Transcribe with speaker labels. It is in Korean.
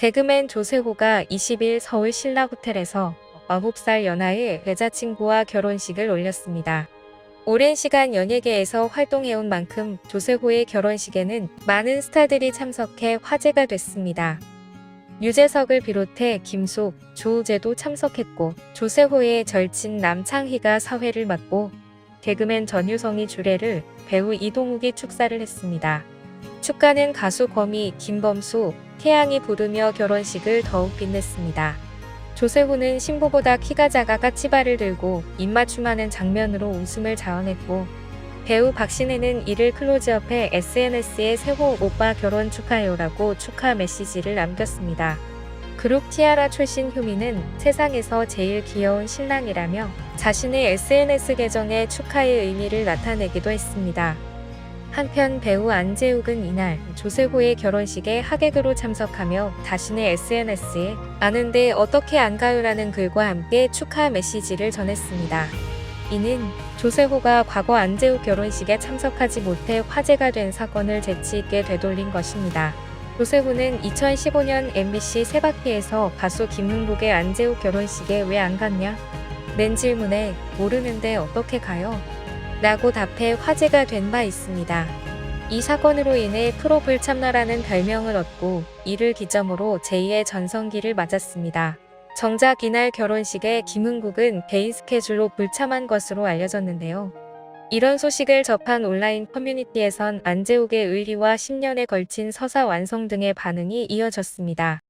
Speaker 1: 개그맨 조세호가 20일 서울 신라호텔에서 9살 연하의 여자친구와 결혼식을 올렸습니다. 오랜 시간 연예계에서 활동해온 만큼 조세호의 결혼식에는 많은 스타들이 참석해 화제가 됐습니다. 유재석을 비롯해 김숙, 조우재도 참석했고 조세호의 절친 남창희가 사회를 맡고 개그맨 전유성이 주례를 배우 이동욱이 축사를 했습니다. 축가는 가수 거미, 김범수, 태양이 부르며 결혼식을 더욱 빛냈습니다. 조세호는 신부보다 키가 작아 까치발을 들고 입맞춤하는 장면으로 웃음을 자아냈고 배우 박신혜는 이를 클로즈업해 SNS에 세호 오빠 결혼 축하해요라고 축하 메시지를 남겼습니다. 그룹 티아라 출신 효민은 세상에서 제일 귀여운 신랑이라며 자신의 SNS 계정에 축하의 의미를 나타내기도 했습니다. 한편 배우 안재욱은 이날 조세호의 결혼식에 하객으로 참석하며 자신의 SNS에 아는데 어떻게 안 가요라는 글과 함께 축하 메시지를 전했습니다. 이는 조세호가 과거 안재욱 결혼식에 참석하지 못해 화제가 된 사건을 재치 있게 되돌린 것입니다. 조세호는 2015년 MBC 세바퀴에서 가수 김은국의 안재욱 결혼식에 왜 안 갔냐? 낸 질문에 모르는데 어떻게 가요? 라고 답해 화제가 된 바 있습니다. 이 사건으로 인해 프로 불참나라는 별명을 얻고 이를 기점으로 제2의 전성기를 맞았습니다. 정작 이날 결혼식에 김은국은 개인 스케줄로 불참한 것으로 알려졌는데요. 이런 소식을 접한 온라인 커뮤니티에선 안재욱의 의리와 10년에 걸친 서사 완성 등의 반응이 이어졌습니다.